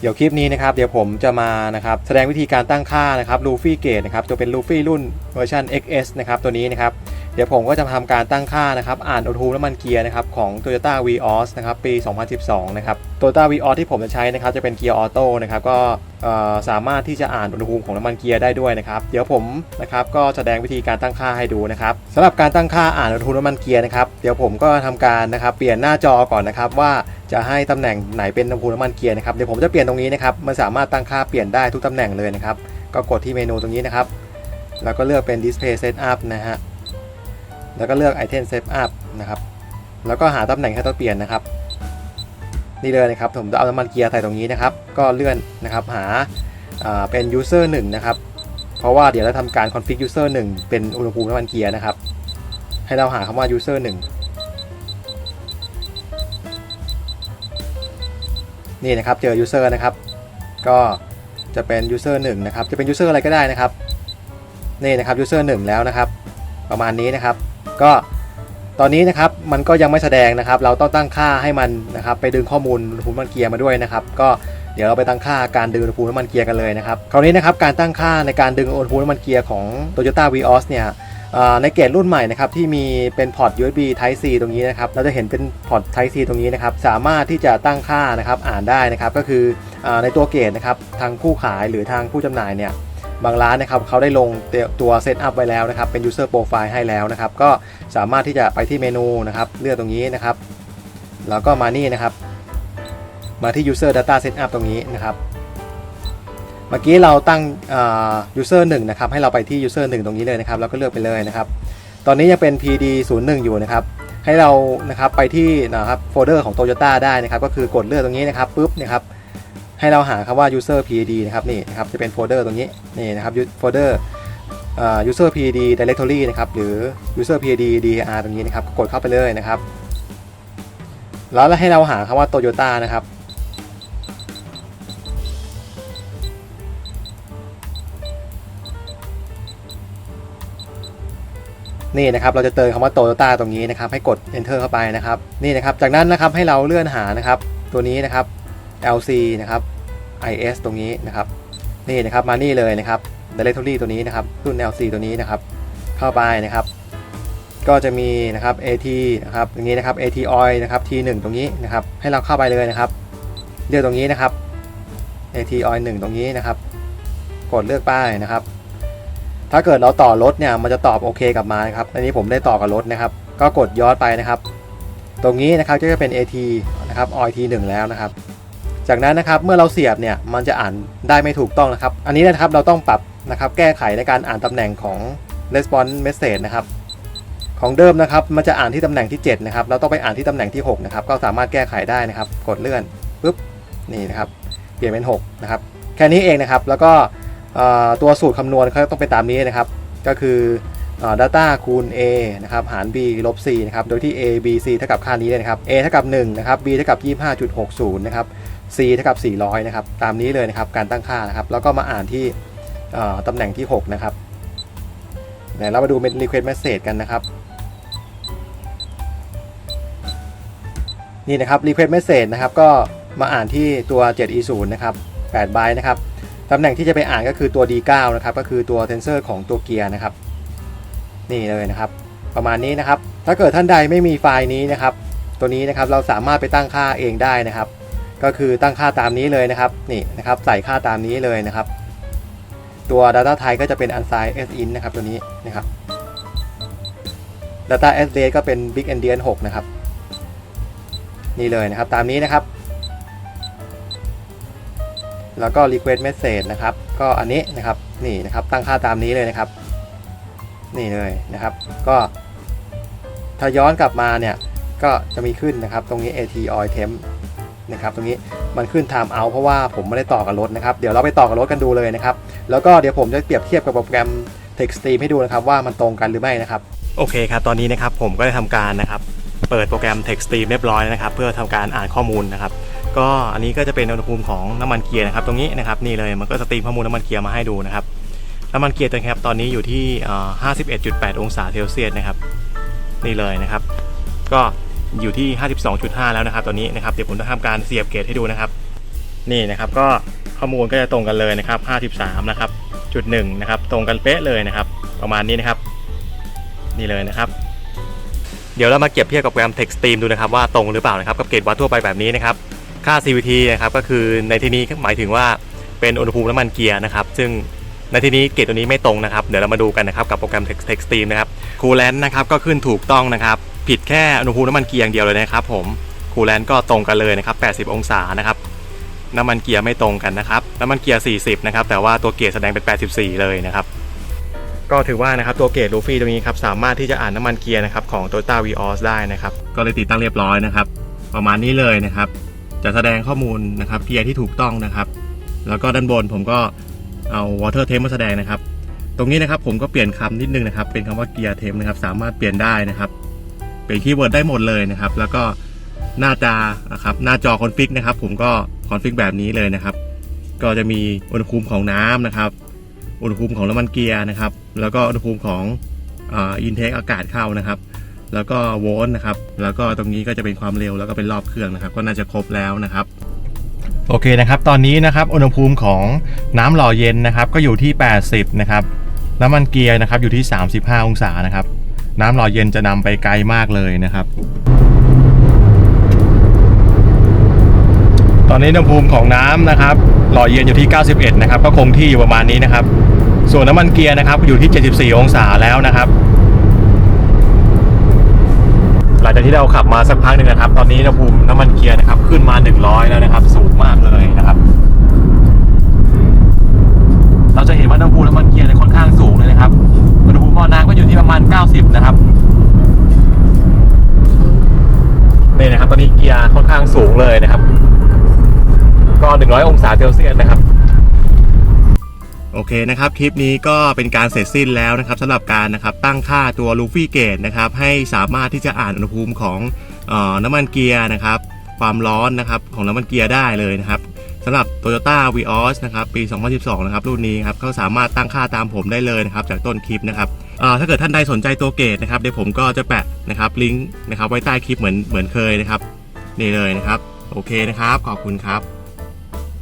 เดี๋ยวคลิปนี้นะครับเดี๋ยวผมจะมานะครับแสดงวิธีการตั้งค่านะครับลูฟี่เกตนะครับจะเป็นลูฟี่รุ่นเวอร์ชัน XS นะครับตัวนี้นะครับ ดี๋ยวผมก็จะทำการตั้งค่านะครับอ่านอุณหภูมิน้ำมันเกียร์นะครับของ Toyota Vios นะครับปี 2012 นะครับ Toyota Vios ที่ผมจะใช้นะครับจะเป็นเกียร์ออโต้นะครับก็สามารถที่จะอ่านอุณหภูมิของน้ำมันเกียร์ได้ด้วยนะครับเดี๋ยวผมนะครับก็แสดงวิธีการตั้งค่าให้ดูนะครับสำหรับการตั้งค่าอ่านอุณหภูมิน้ำมันเกียร์นะครับเดี๋ยวผมก็ทำการนะครับเปลี่ยนหน้าจอก่อนนะครับว่าจะให้ตำแหน่งไหนเป็นอุณหภูมิน้ำมันเกียร์นะครับเดี๋ยวผมจะเปลี่ยนตรงนี้นะครับมันสามารถตั้งค่าเปลี่ยนได้ทุกตำแหน่งเลยนะครับก็กดที่เมนูตรงนี้นะครับแล้วก็เลือกเป็น display setup นะฮะ แล้วก็เลือก item setup นะครับแล้วก็หาตำแหน่งให้ต้องเปลี่ยนนะครับ นี่เลยนะครับผมจะเอาน้ำมันเกียร์ใส่ตรงนี้นะครับ ก็เลื่อนนะครับหาาเป็น user 1นะครับเพราะว่าเดี๋ยวเราทำการ config user 1 เป็นอุณหภูมิน้ำมันเกียร์นะครับ ให้เราหาคำว่า user 1นี่นะครับเจอ user นะครับ ก็จะเป็น user 1นะครับ จะเป็น user อะไรก็ได้นะครับ นี่นะครับ user 1 แล้วนะครับ ประมาณนี้นะครับ ก็ตอนนี้นะครับมันก็ยังไม่แสดงนะครับ เราต้องตั้งค่าให้มันนะครับไปดึงข้อมูลอุณหภูมิน้ำมันเกียร์มาด้วยนะครับ ก็เดี๋ยวเราไปตั้งค่าการดึงอุณหภูมิน้ำมันเกียร์กันเลยนะครับคราวนี้นะครับการตั้งค่าในการดึงอุณหภูมิน้ำมันเกียร์ของ Toyota Vios เนี่ยในเกรดรุ่นใหม่นะครับที่มีเป็นพอร์ต USB Type C ตรงนี้นะครับเราจะเห็นเป็นพอร์ต Type C ตรงนี้นะครับสามารถที่จะตั้งค่านะครับอ่านได้นะครับก็คือในตัวเกรดนะครับทางผู้ขายหรือทางผู้จำหน่ายเนี่ย บางร้านนะครับเขาได้ลงตัวเซตอัพไว้แล้วนะครับเป็น User Profile ให้แล้วนะครับ ก็สามารถที่จะไปที่เมนูนะครับ เลือกตรงนี้นะครับ แล้วก็มานี่นะครับ มาที่ User Data Setup ตรงนี้นะครับ เมื่อกี้เราตั้งอ่า user 1นะครับ ให้เราไปที่ user 1 ตรงนี้เลยนะครับ แล้วก็เลือกไปเลยนะครับ ตอนนี้ยังเป็น PD 0 1อยู่นะครับให้เรานะครับไปที่นะครับโฟลเดอร์ของ Toyota ได้นะครับ ก็คือกดเลือกตรงนี้นะครับปุ๊บนะครับ ให้เราหาคำว่า user PID นะครับนี่นะครับจะเป็นโฟลเดอร์ตรงนี้นี่นะครับโฟลเดอร์ user PID directory นะครับหรือ user PID dir ตรงนี้นะครับกดเข้าไปเลยนะครับ แล้วให้เราหาคำว่า Toyota นะครับนี่นะครับเราจะเติมคำว่า Toyota ตรงนี้นะครับให้กด enter เข้าไปนะครับนี่นะครับจากนั้นนะครับให้เราเลื่อนหานะครับตัวนี้นะครับ LC นะครับ IS ตรงนี้นะครับนี่นะครับมานี่เลยนะครับ directory ตัวนี้นะครับรุ่น LC ตัวนี้นะครับ เข้าไปนะครับ ก็จะมีนะครับ AT นะครับตรงนี้นะครับ AT oil นะครับ T1 ตรงนี้นะครับ ให้เราเข้าไปเลยนะครับเลือกตรงนี้นะครับ AT oil 1ตรงนี้นะครับ กดเลือกป้ายนะครับ ถ้าเกิดเราต่อรถเนี่ยมันจะตอบโอเคกลับมานะครับ อันนี้ผมได้ต่อกับรถนะครับ ก็กดย้อนไปนะครับ ตรงนี้นะครับก็จะเป็น AT นะครับ oil T1 แล้วนะครับ จากนั้นนะครับเมื่อเราเสียบเนี่ยมันจะอ่านได้ไม่ถูกต้องนะครับ อันนี้นะครับเราต้องปรับนะครับแก้ไขในการอ่านตำแหน่งของ response message นะครับของเดิมนะครับมันจะอ่านที่ตำแหน่งที่7นะครับเราต้องไปอ่านที่ตำแหน่งที่6นะครับก็สามารถแก้ไขได้นะครับ กดเลื่อนปุ๊บนี่นะครับเปลี่ยนเป็น6นะครับแค่นี้เองนะครับแล้วก็ตัวสูตรคำนวณเขาต้องไปตามนี้นะครับ ก็คืออ data คูณ a นะครับหาร b ลบ c นะครับโดยที่ a b c เท่ากับค่านี้เลยนะครับ a เท่ากับ1นะครับ b เท่ากับ 25.60นะครับ c เท่ากับ 400 นะครับ ตามนี้เลยนะครับ การตั้งค่านะครับ แล้วก็มาอ่านที่ตำแหน่งที่ 6 นะครับเดี๋ยวเรามาดูเป็น request message กันนะครับ นี่นะครับ request message นะครับ ก็มาอ่านที่ตัว 7e0 นะครับ8 byte นะครับ ตำแหน่งที่จะไปอ่านก็คือตัว D9 นะครับ ก็คือตัวเทนเซอร์ของตัวเกียร์นะครับ นี่เลยนะครับ ประมาณนี้นะครับ ถ้าเกิดท่านใดไม่มีไฟล์นี้นะครับ ตัวนี้นะครับ เราสามารถไปตั้งค่าเองได้นะครับ ก็คือตั้งค่าตามนี้เลยนะครับนี่นะครับใส่ค่าตามนี้เลยนะครับ ตัว Data Type ก็จะเป็น unsigned sin นะครับตัวนี้นะครับ Data s date ก็เป็น Big Endian 6นะครับนี่เลยนะครับตามนี้นะครับ แล้วก็ request message นะครับ ก็อันนี้นะครับนี่นะครับตั้งค่าตามนี้เลยนะครับ นี่เลยนะครับ ก็ถ้าย้อนกลับมาเนี่ยก็จะมีขึ้นนะครับตรงนี้ at oil temp นะครับตรงนี้มันขึ้น time out เพราะว่าผมไม่ได้ต่อกับรถนะครับ เดี๋ยวเราไปต่อกับรถกันดูเลยนะครับ แล้วก็เดี๋ยวผมจะเปรียบเทียบกับโปรแกรม TextStream ให้ดูนะครับว่ามันตรงกันหรือไม่นะครับ โอเคครับ ตอนนี้นะครับผมก็ได้ทำการนะครับ เปิดโปรแกรม TextStream เรียบร้อยนะครับ เพื่อทำการอ่านข้อมูลนะครับ ก็อันนี้ก็จะเป็นอุณหภูมิของน้ำมันเกียร์นะครับ ตรงนี้นะครับนี่เลยมันก็สตรีมข้อมูลน้ำมันเกียร์มาให้ดูนะครับน้ำมันเกียร์ตัวนี้ครับตอนนี้อยู่ที่ 51.8 องศาเซลเซียสนะครับนี่เลยนะครับ ก็ อยู่ที่ 52.5 แล้วนะครับตอนนี้นะครับเดี๋ยวผมจะทำการเสียบเกจให้ดูนะครับ นี่นะครับก็ข้อมูลก็จะตรงกันเลยนะครับ 53 นะครับจุดหนึ่งนะครับตรงกันเป๊ะเลยนะครับ ประมาณนี้นะครับ นี่เลยนะครับ เดี๋ยวเรามาเก็บเทียบกับโปรแกรม TextStream ดูนะครับว่าตรงหรือเปล่านะครับกับเกจวัดทั่วไปแบบนี้นะครับ ค่า CVT นะครับก็คือในที่นี้หมายถึงว่าเป็นอุณหภูมิน้ำมันเกียร์นะครับ ซึ่งในที่นี้เกจตัวนี้ไม่ตรงนะครับ เดี๋ยวเรามาดูกันนะครับกับโปรแกรม Text TextStream นะครับคูลแลนต์นะครับก็ขึ้นถูกต้องนะครับ ผิดแค่อุณหภูมิน้ำมันเกียร์อย่างเดียวเลยนะครับผมคูลแลนต์ก็ตรงกันเลยนะครับ 80 องศานะครับน้ำมันเกียร์ไม่ตรงกันนะครับน้ำมันเกียร์ 40 นะครับ แต่ว่าตัวเกียร์แสดงเป็น 84 เลยนะครับ ก็ถือว่านะครับตัวเกจลูฟี่ตรงนี้ครับสามารถที่จะอ่านน้ำมันเกียร์นะครับของ Toyota Vios ได้นะครับ ก็เลยติดตั้งเรียบร้อยนะครับ ประมาณนี้เลยนะครับ จะแสดงข้อมูลนะครับเกียร์ที่ถูกต้องนะครับ แล้วก็ด้านบนผมก็เอา water temp มมาแสดงนะครับ ตรงนี้นะครับผมก็เปลี่ยนคำนิดนึงนะครับ เป็นคำว่าเกียร์เทมนะครับ สามารถเปลี่ยนได้นะครับ เปลี่ยนคีย์เวิร์ดได้หมดเลยนะครับ แล้วก็หน้าจานะครับหน้าจอคอนฟิกนะครับ ผมก็คอนฟิกแบบนี้เลยนะครับ ก็จะมีอุณหภูมิของน้ำนะครับ อุณหภูมิของน้ำมันเกียร์นะครับ แล้วก็อุณหภูมิของอินเทคอากาศเข้านะครับ แล้วก็โวลต์นะครับ แล้วก็ตรงนี้ก็จะเป็นความเร็วแล้วก็เป็นรอบเครื่องนะครับ ก็น่าจะครบแล้วนะครับโอเคนะครับ ตอนนี้นะครับ อุณหภูมิของน้ำหล่อเย็นนะครับ ก็อยู่ที่ 80 นะครับ น้ำมันเกียร์นะครับ อยู่ที่ 35 องศานะครับ น้ำหล่อเย็นจะนำไปไกลมากเลยนะครับ ตอนนี้อุณหภูมิของน้ำนะครับ หล่อเย็นอยู่ที่ 91 นะครับ ก็คงที่อยู่ประมาณนี้นะครับ ส่วนน้ำมันเกียร์นะครับ อยู่ที่ 74 องศาแล้วนะครับหลังจากที่เราขับมาสักพักหนึ่งนะครับ ตอนนี้อุณหภูมิน้ำมันเกียร์นะครับ ขึ้นมา 100 แล้วนะครับ สูงมากเลยนะครับ เราจะเห็นว่าอุณภูมิน้ำมัน ยร์ค่อนข้างสูงเลยนะครับ ก็ 100 องศาเซลเซียสนะครับโอเคนะครับคลิปนี้ก็เป็นการเสร็จสิ้นแล้วนะครับสำหรับการนะครับตั้งค่าตัวลูฟี่เกตนะครับให้สามารถที่จะอ่านอุณหภูมิของเออน้ำมันเกียร์นะครับความร้อนนะครับของน้ำมันเกียร์ได้เลยนะครับสำหรับ Toyota Vios นะครับปี 2012 นะครับรุ่นนี้ครับก็สามารถตั้งค่าตามผมได้เลยนะครับจากต้นคลิปนะครับเอ่อถ้าเกิดท่านใดสนใจตัวเกตนะครับเดี๋ยวผมก็จะแปะนะครับลิงก์นะครับไว้ใต้คลิปเหมือนเหมือนเคยนะครับ นี่เลยนะครับ โอเคนะครับ ขอบคุณครับ